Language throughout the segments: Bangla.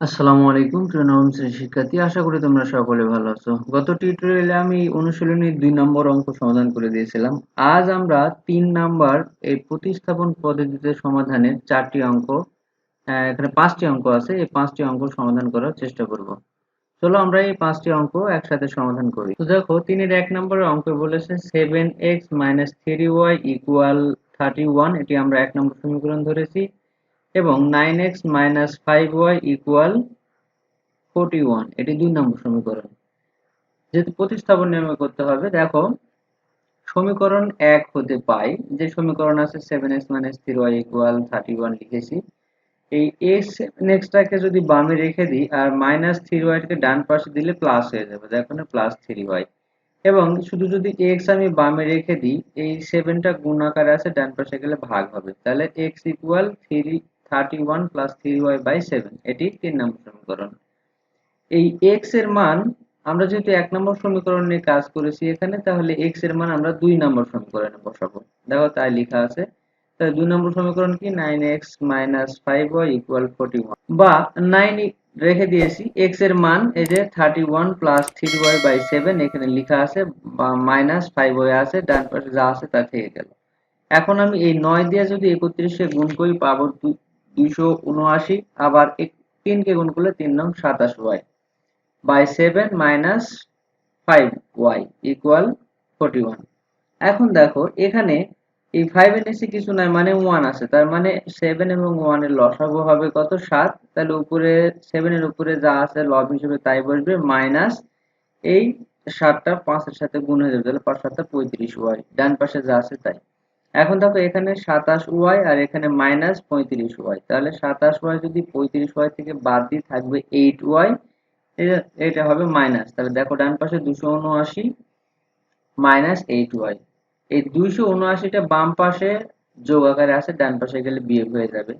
আসসালামু আলাইকুম, প্রিয় শিক্ষার্থী। আশা করি তোমরা সকলে ভালো আছো। গত টিউটোরিয়ালে আমি অনুশীলনী দুই নম্বর অঙ্ক সমাধান করে দিয়েছিলাম। আজ আমরা তিন নাম্বার এই প্রতিস্থাপন পদ্ধতিতে সমাধানের চারটি অঙ্ক এখানে পাঁচটি অঙ্ক আছে। এই পাঁচটি অঙ্ক সমাধান করার চেষ্টা করব। চলো আমরা এই পাঁচটি অঙ্ক একসাথে সমাধান করি। তো দেখো, তিনের এক নম্বরের অঙ্ক বলেছে seven x minus three y equal thirty one এটি আমরা এক নম্বর সমীকরণ ধরেছি। এবং nine x minus five y equal forty one এটি দুই নম্বর সমীকরণ। যেহেতু প্রতিস্থাপন নির্ণয় করতে হবে, দেখো, সমীকরণ এক হতে পাই, যে সমীকরণ আছে seven x minus three y equal thirty one লিখেছি। এই এক্স নেক্সটটাকে যদি বামে রেখে দিই, আর মাইনাস থ্রি ওয়াইটাকে ডান পাশে দিলে প্লাস হয়ে যাবে। দেখো না প্লাস থ্রি ওয়াই এবং শুধু যদি এক্স আমি বামে রেখে দিই, এই সেভেনটা গুণ আকারে আছে, ডান পাশে গেলে ভাগ হবে। তাহলে x equal three thirty one plus three y বা নাইন রেখে দিয়েছি এক্সের মান, এই যে thirty one plus three y by seven এখানে লেখা আছে মাইনাস ফাইভ ওয়াই আছে যা আছে তা থেকে এখন আমি এই নয় দিয়ে যদি একত্রিশে গুণ করি, পাবো উনআশি, আবার গুণ করলে তিন সাতাশ y. By seven minus five y equal one এখন দেখো, এখানে এই কিছু মানে ওয়ান আছে। তার মানে সেভেন এবং ওয়ানের লসাগু হবে কত? সাত। তাহলে উপরে সেভেন এর উপরে যা আছে লব হিসেবে তাই বসবে মাইনাস এই সাতটা পাঁচের সাথে গুণ হয়ে যাবে, তাহলে পাঁচ সাতটা পঁয়ত্রিশ ওয়াই। ডান পাশে যা আছে তাই। এখন দেখো এখানে সাতাশ ওয়াই আর এখানে মাইনাস পঁয়ত্রিশ ওয়াই। তাহলে সাতাশ ওয়াই যদি পঁয়ত্রিশ ওয়াই থেকে বাদ দিয়ে থাকবে এইট ওয়াই এটা হবে মাইনাস তাহলে দেখো ডান পাশে দুশো উনআশি মাইনাস এইট ওয়াই। এই দুইশো উনআশিটা বাম পাশে যোগ আকারে আছে ডান পাশে গেলে বিয়োগ হয়ে যাবে।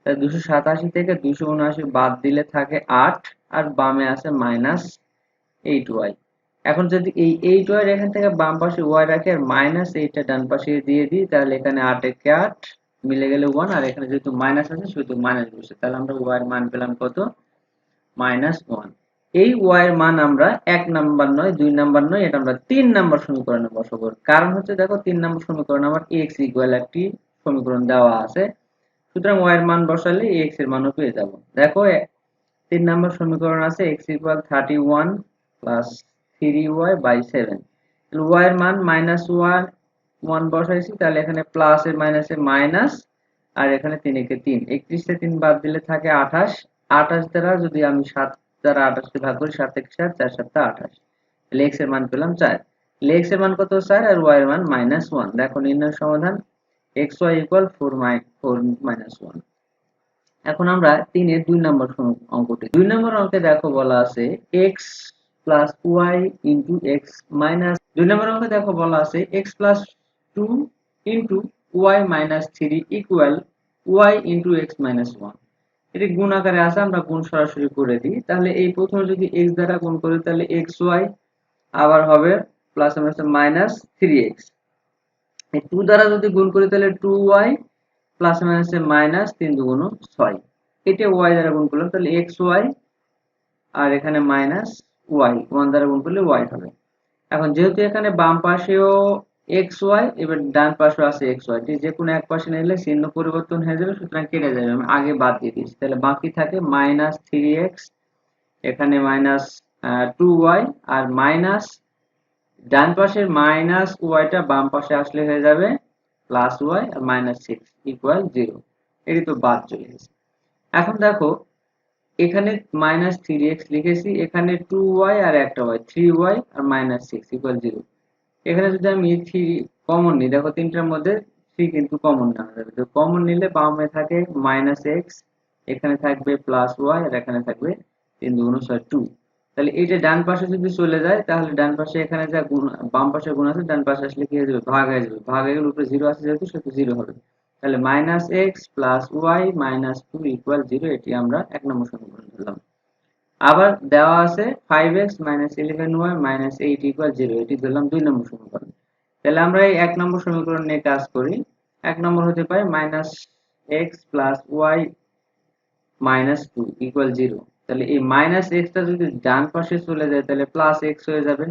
তাহলে দুশো সাতাশি থেকে দুশো উনআশি বাদ দিলে থাকে আট, আর বামে আছে মাইনাস এইট ওয়াই। এখন যদি এই এইট ওয়াই এখান থেকে বাম পাশে ওয়াই রাখি আর মাইনাস এইটটা ডান পাশে দিয়ে দিই, তাহলে এখানে আট একে আট মিলে গেলে ওয়ান আর এখানে যেহেতু মাইনাস আছে শুধু মাইনাস বসে। তাহলে আমরা ওয়াই এর মান পেলাম কত? মাইনাস ওয়ান এই ওয়াই এর মান আমরা এক নাম্বার নয়, দুই নাম্বার নয়, এটা আমরা তিন নাম্বার সমীকরণে বসাবো। কারণ হচ্ছে, দেখো, তিন নাম্বার সমীকরণ আমার এক্স ইকুয়াল একটি সমীকরণ দেওয়া আছে। সুতরাং ওয়াই এর মান বসালে এক্সের মানও পেয়ে যাব। দেখো, তিন নাম্বার সমীকরণ আছে x equal thirty one plus three y by seven y এর মান মাইনাস ওয়ান ওয়ান বসাইছি, তাহলে এখানে প্লাস এর মাইনাসে মাইনাস আর এখানে তিন একে তিন। একত্রিশে তিন বাদ দিলে থাকে আঠাশ। আঠাশ দ্বারা যদি আমি সাত দ্বারা আঠাশকে ভাগ করি, সাত এক সাত, চার সাতটা আঠাশ। তাহলে এক্সের মান পেলাম চার। তাহলে এক্সের মান কত চার? আর ওয়াই এর মান মাইনাস ওয়ান দেখো নির্ণয় সমাধান। এক্স ওয়াই ইকুয়াল ফোর মাই ফোর মাইনাস ওয়ান এখন আমরা তিনের দুই নম্বর অঙ্কটি দুই নম্বর অঙ্কে দেখো বলা আছে x plus y into x minus দুই নম্বর অঙ্কে দেখো বলা আছে x plus two into y minus three equal y into x minus one এটি গুণ আকারে আছে, আমরা গুণ সরাসরি করে দিই। তাহলে এই প্রথমে যদি এক্স দ্বারা গুণ করি, তাহলে এক্স ওয়াই আবার হবে plus minus three x two দ্বারা যদি গুণ করি, তাহলে টু ওয়াই প্লাস মাইনাসে মাইনাস তিন দুগুণ ছয়। এটা ওয়াই দ্বারা গুণ করলাম, তাহলে এক্স ওয়াই আর এখানে মাইনাস ওয়াই ওয়ান দ্বারা গুণ করলে ওয়াই হবে। এখন যেহেতু এখানে বাম পাশেও এক্স ওয়াই এবার ডান পাশেও আছে এক্স ওয়াই যে কোনো এক পাশে নিলে চিহ্ন পরিবর্তন হয়ে যাবে, সুতরাং কেটে যাবে। আমি আগে বাদ দিয়ে দিচ্ছি। তাহলে বাকি থাকে মাইনাস থ্রি এক্স এখানে মাইনাস টু ওয়াই আর মাইনাস ডান পাশের মাইনাস ওয়াইটা বাম পাশে আসলে হয়ে যাবে প্লাস ওয়াই আর মাইনাস সিক্স ইকুয়াল জিরো এটি তো বাদ চলে গেছে। এখন দেখো এখানে মাইনাস থ্রি এক্স লিখেছি, এখানে টু ওয়াই আর একটা ওয়াই থ্রি ওয়াই আর মাইনাস সিক্স ইকুয়াল জিরো এখানে যদি আমি থ্রি কমন নিই, দেখো তিনটার মধ্যে থ্রি কিন্তু কমন নেওয়া যাবে তো কমন নিলে বামে থাকে মাইনাস এক্স এখানে থাকবে প্লাস ওয়াই আর এখানে থাকবে তিন দুগুণ ছয় টু তাহলে এইটা ডান পাশে যদি চলে যায়, তাহলে ডান পাশে এখানে যা গুণ, বাম পাশে গুণ আছে, ডান পাশে আসলে কি হয়ে যাবে? ভাগ হয়ে যাবে। ভাগ হয়ে গেলে উপরে জিরো আছে যেহেতু, সেহেতু জিরো হবে। তাহলে minus x plus y minus two equal zero এটি আমরা এক নম্বর সমীকরণ ধরলাম আবার দেওয়া আছে five x minus eleven y minus eight equal zero এটি ধরলাম দুই নম্বর সমীকরণ। তাহলে আমরা এই এক নম্বর সমীকরণ নিয়ে কাজ করি। এক নম্বর হতে পারে minus x plus y minus two equal zero তাহলে এই মাইনাস এক্সটা যদি ডান পাশে চলে যায়, তাহলে প্লাস এক্স হয়ে যাবে।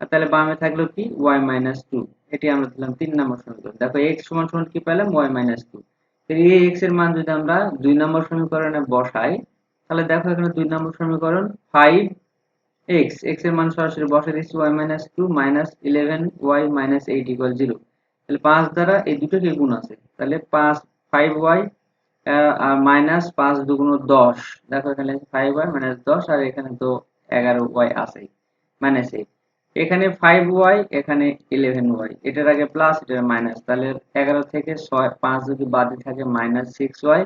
আর তাহলে বামে থাকল কি? ওয়াই মাইনাস টু এটি আমরা দিলাম তিন নম্বর সমীকরণ। দেখো এক্স সমান সমান কি পেলাম? ওয়াই মাইনাস টু এই এক্সের মান যদি আমরা দুই নম্বর সমীকরণে বসাই, তাহলে দেখো এখানে দুই নম্বর সমীকরণ ফাইভ এক্স এক্সের মান সরাসরি বসে দিচ্ছি y minus two minus eleven y minus eight equal zero তাহলে পাঁচ দ্বারা এই দুটোকে গুণ আছে। তাহলে পাঁচ ফাইভ ওয়াই আর মাইনাস পাঁচ দুগুণ দশ। দেখো এখানে ফাইভ ওয়াই মাইনাস দশ, আর এখানে তো এগারো ওয়াই আছে মাইনাস এইট এখানে ফাইভ ওয়াই এখানে ইলেভেন ওয়াই এটার আগে প্লাস এটার মাইনাস তাহলে এগারো থেকে ছয়, পাঁচ যদি বাদে থাকে মাইনাস সিক্স ওয়াই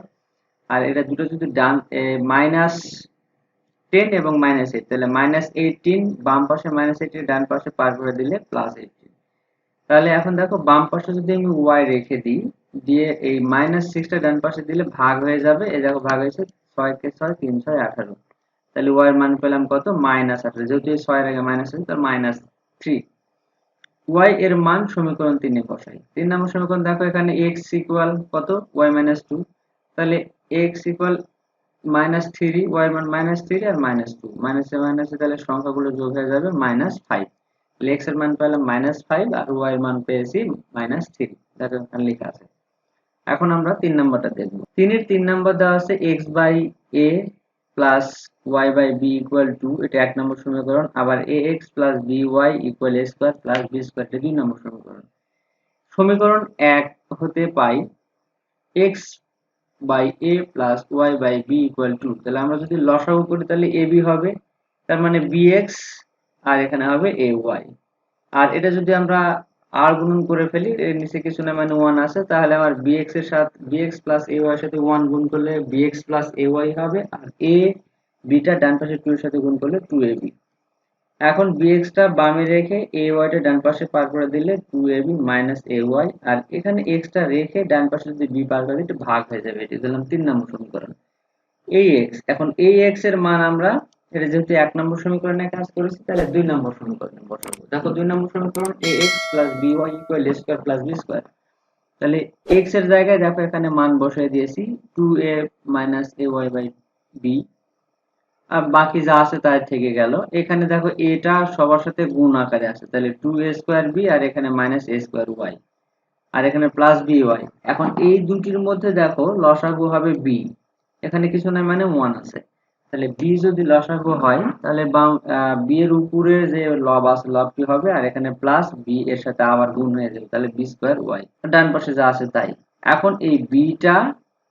আর এটা দুটো যদি ডান মাইনাস টেন এবং মাইনাস এইট তাহলে মাইনাস এইটিন বাম পাশে মাইনাস এইটিন ডান পাশে পার করে দিলে প্লাস এইটিন তাহলে এখন দেখো, বাম পাশে যদি আমি ওয়াই রেখে দিই, দিয়ে এই মাইনাস সিক্সটা ডান পাশে দিলে ভাগ হয়ে যাবে। এই দেখো, ভাগ হয়েছে ছয় কে ছয়, তিন, ছয়, আঠারো। তাহলে ওয়াই এর মান পেলাম কত? মাইনাস আঠারো যেহেতু এই ছয়ের আগে মাইনাস আছে তার মাইনাস থ্রি ওয়াই এর মান সমীকরণ তিনে বসাই। তিন নম্বর সমীকরণ দেখো এখানে এক্স ইকুয়াল কত? ওয়াই মাইনাস টু তাহলে x equal minus three y মান মাইনাস থ্রি আর মাইনাস টু মাইনাসে মাইনাসে তাহলে সংখ্যাগুলো যোগ হয়ে যাবে মাইনাস ফাইভ এক্সের মান পেলাম মাইনাস ফাইভ আর ওয়াই এর মান পেয়েছি মাইনাস থ্রি দেখো এখানে লেখা আছে। এখন আমরা তিন নম্বরটা দেখব। তিনের তিন নম্বর দেওয়া আছে x by a plus y by b equal two এটা এক নম্বর সমীকরণ, আবার a x plus b y equal a square plus b square এটা দুই নম্বর সমীকরণ। সমীকরণ এক হতে পাই x by a plus y by b equal two তাহলে আমরা যদি লসাগু করি তাহলে এ বি হবে, তার মানে বি এক্স আর এখানে হবে এ ওয়াই আর এটা যদি আমরা আর গুণন করে ফেলি এর নিচে কিছু না মানে ওয়ান আছে, তাহলে আমার বিএক্স এর সাথে বিএক্স প্লাস এ সাথে ওয়ান গুণ করলে বিএক্স প্লাস এ ওয়াই হবে, আর এ বিটা ডান পাশে টু এর সাথে গুণ করলে টু এ বি এখন বামে রেখে এ ওয়াইটা ডান পাশে পার করে দিলে two a minus a y আর এখানে এক্সটা রেখে ডান পাশে যদি বি পার করে একটু ভাগ হয়ে যাবে, এটি দিলাম তিন নম্বর সমীকরণ। এই এক্স এখন এক্সের মান আমরা এটা যেহেতু এক নম্বর সমীকরণে কাজ করেছি, তাহলে দুই নম্বর সমীকরণে বসাবো। দেখো দুই নম্বর সমীকরণ a x plus b y equal a square plus b square তাহলে এক্সের জায়গায় দেখো এখানে মান বসিয়ে দিয়েছি two a minus a y by b আর বাকি যা আছে তাই থেকে গেল। এখানে দেখো এটা সবার সাথে গুণ আকারে আছে, তাহলে টু এ স্কোয়ার বি আর এখানে মাইনাস এ স্কোয়ার ওয়াই আর এখানে প্লাস বি ওয়াই এখন এই দুটির মধ্যে দেখো লসাগু হবে বি এখানে কিছু নাই মানে ওয়ান আছে। তাহলে বি যদি লসাগু হয়, তাহলে বি এর উপরে যে লব আছে, লবটি হবে, আর এখানে প্লাস বি এর সাথে আবার গুণ হয়ে যাবে, তাহলে বি স্কোয়ার ওয়াই ডান পাশে যা আছে তাই। এখন এই বিটা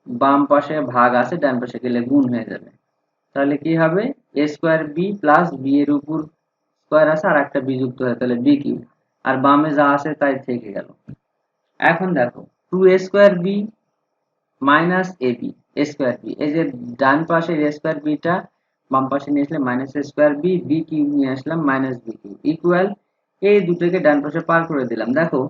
বাম পাশে ভাগ আছে, ডান পাশে গেলে গুণ হয়ে যাবে। তাহলে কি হবে? A square b plus b এর উপর স্কোয়ার আছে, আর একটা বি যুক্ত হয়, তাহলে বি কিউ আর বামে যা আছে, তাই থেকে গেল। এখন দেখো two a square b minus a b square b এই যে ডান পাশের স্কোয়ার বিটা বাম পাশে নিয়ে আসলে minus square b b cube নিয়ে আসলাম মাইনাস বি কিউ ইকুয়াল এই দুটোকে ডান পাশে পার করে দিলাম। দেখো,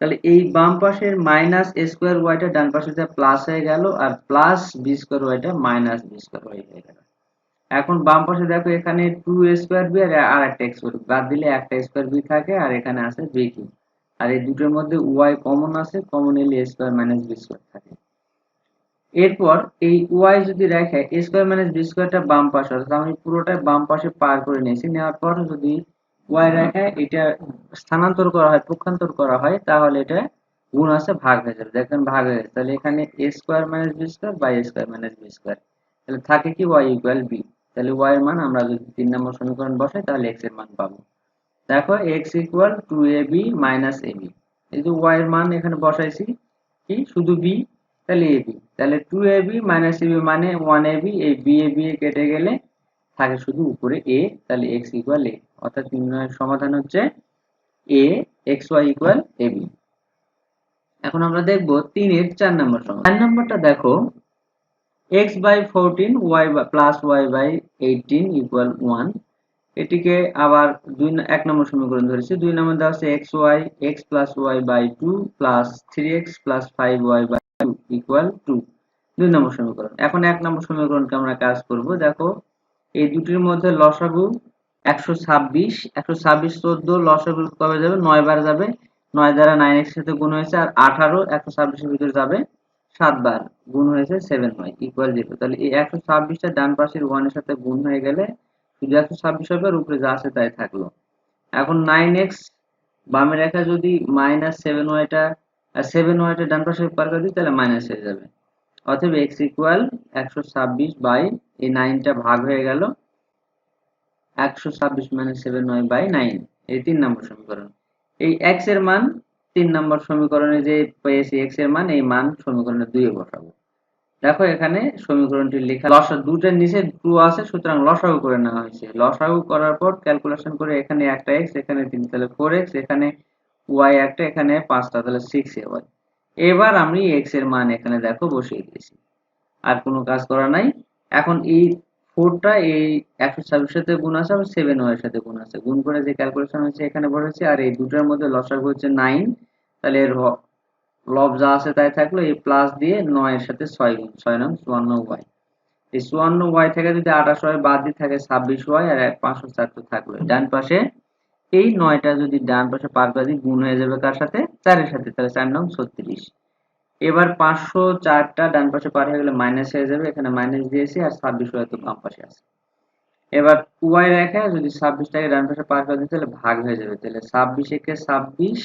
তাহলে এই বাম পাশের মাইনাস স্কোয়ার ওয়াইটা ডান পাশে প্লাস হয়ে গেল, আর প্লাস বি স্কোয়ার ওয়াইটা মাইনাস বি স্কোয়ার ওয়াই হয়ে গেল। এখন বাম পাশে দেখো, এখানে টু স্কোয়ার বি আর একটা স্কোয়ার বাদ দিলে একটা স্কোয়ার বি থাকে আর এখানে আছে বি কিউ আর এই দুটোর মধ্যে ওয়াই কমন আছে কমন এলে স্কোয়ার মাইনাস বি স্কোয়ার থাকে। এরপর এই ওয়াই যদি রেখে এ স্কোয়ার মাইনাস বি স্কোয়ারটা বাম পাশে অর্থাৎ আমি পুরোটাই বাম পাশে পার করে নিয়েছি। নেওয়ার পর যদি ওয়াই রেখে এটা স্থানান্তর করা হয়, পক্ষান্তর করা হয়, তাহলে এটা গুণ আছে ভাগ হয়ে যাবে। দেখেন ভাগ হয়ে যাবে তাহলে এখানে a square minus b square by square minus b square তাহলে থাকে কি ওয়াই ইকুয়াল বি তাহলে ওয়াই এর মান আমরা যদি তিন নম্বর সমীকরণ বসাই, তাহলে এক্সের মান পাবো। দেখো x equal two a b minus a b এই যে ওয়াই এর মান এখানে বসাইছি, কি? শুধু বি তাহলে এ বি। তাহলে two a b minus a b মানে ওয়ান এ বি এই বি এ বি এ কেটে গেলে থাকে শুধু উপরে এ তাহলে এক্স ইকুয়াল এ অর্থাৎ সমাধান হচ্ছে এ x y equal a b এখন আমরা দেখব তিনের চার নম্বর সমাধান। চার নম্বরটা দেখো x by fourteen y plus y by eighteen equal one এটিকে আবার দুই এক নম্বর সমীকরণ ধরেছি। দুই নম্বর দেওয়া আছে x y x plus y by two plus three x plus five y by two equal two দুই নম্বর সমীকরণ। এখন এক নম্বর সমীকরণকে আমরা কাজ করব। দেখো, এই দুটির মধ্যে লসাগু একশো ছাব্বিশ একশো ছাব্বিশ চোদ্দ লসাগু কবে যাবে? নয় বার যাবে। নয় দ্বারা নাইন এক্স সাথে গুণ হয়েছে, আর আঠারো একশো ছাব্বিশের ভিতরে যাবে সাতবার গুণ হয়েছে সেভেন ওয়াই ইকুয়াল জিরো তাহলে এই একশো ছাব্বিশটা ডান পাশের ওয়ানের সাথে গুণ হয়ে গেলে শুধু একশো ছাব্বিশ হবে, আর উপরে যা আছে তাই থাকল। এখন নাইন এক্স বামে রেখা যদি মাইনাস সেভেন ওয়াইটা সেভেন ওয়াইটা ডান পাশে পার করে দিই, তাহলে মাইনাস হয়ে যাবে। অতএব এক্স ইকুয়াল একশো ছাব্বিশ বাই এই নাইনটা ভাগ হয়ে গেল একশো ছাব্বিশ minus seven y by nine এই তিন নম্বর সমীকরণ। এই এক্সের মান, তিন নম্বর সমীকরণে যে পেয়েছি এক্সের মান, এই মান সমীকরণে দুইয়ে বসাবো। দেখো এখানে সমীকরণটি লেখা লসা দুটার নিচে টু আছে, সুতরাং লসাগু করে নেওয়া হয়েছে। লসাগু করার পর ক্যালকুলেশন করে এখানে একটা এক্স এখানে তিন, তাহলে ফোর এক্স এখানে ওয়াই একটা এখানে পাঁচটা, তাহলে সিক্স এ ওয়াই এবার আমি এক্সের মান এখানে দেখো বসিয়ে দিয়েছি। আর কোনো কাজ করা নাই। এখন এই ফোরটা এই একশো ছাব্বিশ সাথে গুণ আছে আর সেভেন ওয়াই সাথে গুণ আছে। গুণ করে যে ক্যালকুলেশন হয়েছে, এখানে বলেছে আর এই দুটোর মধ্যে লসাগু হচ্ছে নাইন তাহলে এর লব যা আছে তাই থাকল, এই প্লাস দিয়ে নয়ের সাথে ছয় গুণ। ছয় নং চুয়ান্ন ওয়াই এই চুয়ান্ন ওয়াই থেকে যদি আঠাশ ওয়াই বাদ দিয়ে থাকে, ছাব্বিশ ওয়াই আর পাঁচশো চার থাকল ডান পাশে এই নয়টা যদি ডান পাশে পার করে দিই, গুণ হয়ে যাবে কার সাথে? চারের সাথে, তাহলে চার নং ছত্রিশ। এবার পাঁচশো চারটা ডান পাশে পার হয়ে গেলে মাইনাস হয়ে যাবে, এখানে মাইনাস দিয়েছি আর ছাব্বিশ ওয়াই তো বাম পাশে আছে। এবার ওয়াই রেখে যদি ছাব্বিশটাকে ডান পাশে পার করে দিই, তাহলে ভাগ হয়ে যাবে। তাহলে ছাব্বিশ একে ছাব্বিশ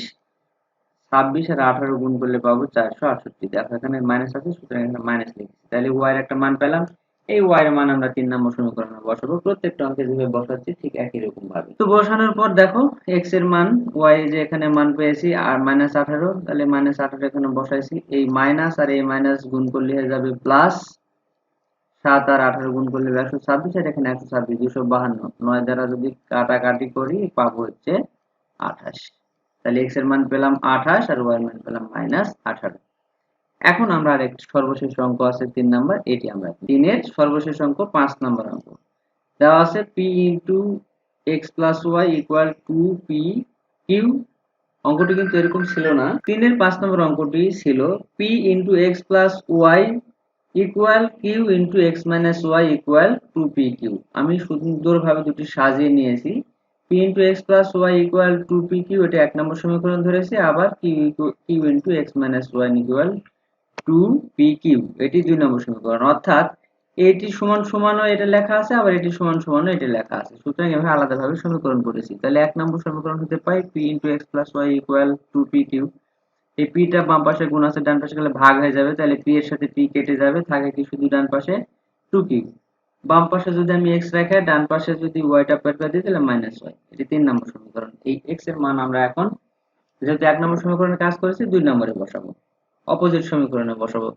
ছাব্বিশ আর আঠারো গুণ করলে পাবো চারশো আটষট্টি। দেখো এখানে মাইনাস আছে, সুতরাং এখানে মাইনাস লিখছি। তাহলে ওয়াই এর একটা মান পেলাম এই ওয়াই এর মান আমরা তিন নম্বর সমীকরণে বসাবো। প্রত্যেকটা অঙ্কে যেভাবে বসাচ্ছি ঠিক একই রকম ভাবে। তো বসানোর পর দেখো এক্সের মান ওয়াই যে এখানে মান পেয়েছি, আর মাইনাস আঠারো, তাহলে মাইনাস আঠারো এখানে বসাইছি। এই মাইনাস আর এই মাইনাস গুণ করলে হয়ে যাবে প্লাস সাত আর আঠারো গুণ করলে একশো ছাব্বিশ, আর এখানে একশো ছাব্বিশ, দুশো বাহান্ন। নয় দ্বারা যদি কাটাকাটি করি, পাবো হচ্ছে আঠাশ। তাহলে এক্সের মান পেলাম আঠাশ, আর ওয়াই এর মান পেলাম মাইনাস আঠারো। এখন আমরা আর একটি সর্বশেষ অঙ্ক আছে তিন নাম্বার, এটি আমরা তিনের সর্বশেষ অঙ্ক, পাঁচ নাম্বার অঙ্ক। দেওয়া আছে p into x plus y equal to p q অঙ্কটি কিন্তু এরকম ছিল না। তিনের পাঁচ নম্বর অঙ্কটি ছিল p into x plus y equal q into x minus y equal to p q আমি সুন্দরভাবে দুটি সাজিয়ে নিয়েছি। P into x plus y equal to p q এটা এক নম্বর সমীকরণ ধরেছি। আবার q q into x minus y equal to p q এটি দুই নম্বর সমীকরণ। অর্থাৎ এটি সমান সমানও এটা লেখা আছে, আবার এটি সমান সমানও এটা লেখা আছে। সুতরাং এভাবে আলাদাভাবে সমীকরণ করেছি। তাহলে এক নম্বর সমীকরণ হতে পাই p into x plus y equal to p q এই পিটা বাম পাশে গুণ আছে, ডান পাশে গেলে ভাগ হয়ে যাবে। তাহলে পি এর সাথে পি কেটে যাবে, থাকে কি শুধু ডান পাশে টু কিউ বাম পাশে যদি আমি এক্স রেখে ডান পাশে যদি ওয়াইটা করে দিই, তাহলে মাইনাস ওয়াই এটি তিন নম্বর সমীকরণ। এই এক্সের মান আমরা এখন যেহেতু এক নম্বর সমীকরণে কাজ করেছি, দুই নম্বরে বসাবো। অপোজিট সমীকরণে বসাবো।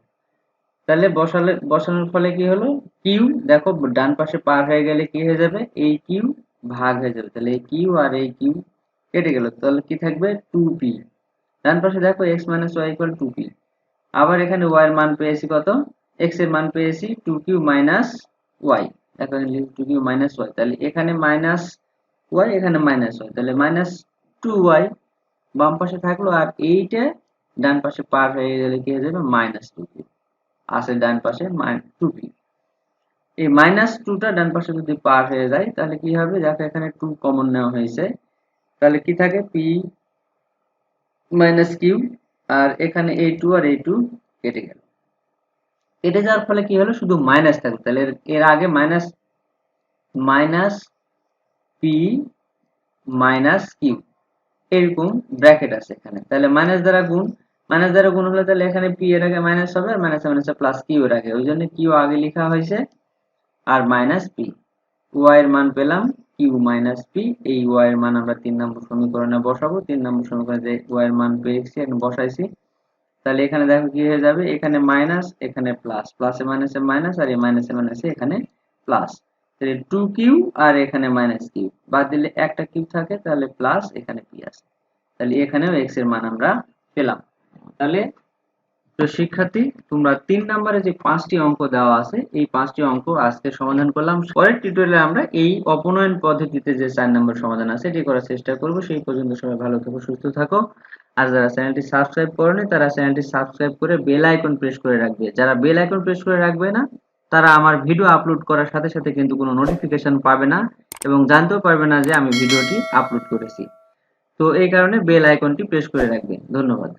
তাহলে বসালে, বসানোর ফলে কি হলো? কিউ দেখো, ডান পাশে পার হয়ে গেলে কি হয়ে যাবে? এই কিউ ভাগ হয়ে যাবে। তাহলে এই কিউ আর এই কিউ কেটে গেল। তাহলে কি থাকবে? টু পি ডান পাশে দেখো x minus y equal to p আবার এখানে ওয়াই এর মান পেয়েছি কত? এক্সের মান পেয়েছি টু কিউ মাইনাস ওয়াই দেখো টু কিউ মাইনাস ওয়াই তাহলে এখানে মাইনাস ওয়াই এখানে মাইনাস ওয়াই তাহলে মাইনাস টু ওয়াই বাম পাশে থাকল আর এইটা ডান পাশে পার হয়ে গেলে কি হয়ে যাবে? মাইনাস টু পি আছে ডান পাশে টু পি এই মাইনাস টুটা ডান পাশে যদি পার হয়ে যায়, তাহলে কি হবে? দেখো এখানে টু কমন নেওয়া হয়েছে। তাহলে কি থাকে? পি মাইনাস কিউ আর এখানে এই টু আর এই টু কেটে গেল। কেটে যাওয়ার ফলে কি হলো? শুধু মাইনাস থাকবে তাহলে এর আগে minus minus p minus q এরকম ব্র্যাকেট আছে এখানে। তাহলে মাইনাস দ্বারা গুণ মাইনাস দ্বারা গুণ হলে তাহলে এখানে পি এর আগে মাইনাস হবে আর মাইনাস মাইনাসে প্লাস কিউ এর আগে। ওই জন্য কিউ আগে লেখা হয়েছে আর মাইনাস পি ওয়াই এর মান পেলাম কিউ মাইনাস পি এই ওয়াই এর মান আমরা তিন নম্বর সমীকরণে বসাবো। তিন নম্বর সমীকরণে যে ওয়াই এর মান পেয়েছি, এখন বসাইছি। তাহলে এখানে দেখো কি হয়ে যাবে, এখানে মাইনাস এখানে প্লাস প্লাসে মাইনাসে মাইনাস আর এই মাইনাসে মাইনাসে এখানে প্লাস তাহলে টু আর এখানে মাইনাস বাদ দিলে একটা কিউ থাকে, তাহলে প্লাস এখানে পি আছে। তাহলে এখানেও এর মান আমরা পেলাম। তাহলে তো শিক্ষার্থী, তোমরা নম্বরে যে পাঁচটি অঙ্ক দেওয়া আছে, এই পাঁচটি অঙ্ক আজকে সমাধান করলাম। পরের টিউটোরিয়ালে আমরা এই অপনয়ন পদ্ধতিতে যে চার নম্বর সমাধান আছে, এটি করার চেষ্টা করব। সেই পর্যন্ত সবাই ভালো থাকো, সুস্থ থাকো। আর যারা চ্যানেলটি সাবস্ক্রাইব করেনি, তারা চ্যানেলটি সাবস্ক্রাইব করে বেল আইকন প্রেস করে রাখবে। যারা বেল আইকন প্রেস করে রাখবে না তারা আমার ভিডিও আপলোড করার সাথে সাথে কিন্তু কোনো নোটিফিকেশান পাবে না এবং জানতেও পারবে না যে আমি ভিডিওটি আপলোড করেছি। তো এই কারণে বেল আইকনটি প্রেস করে রাখবে ধন্যবাদ।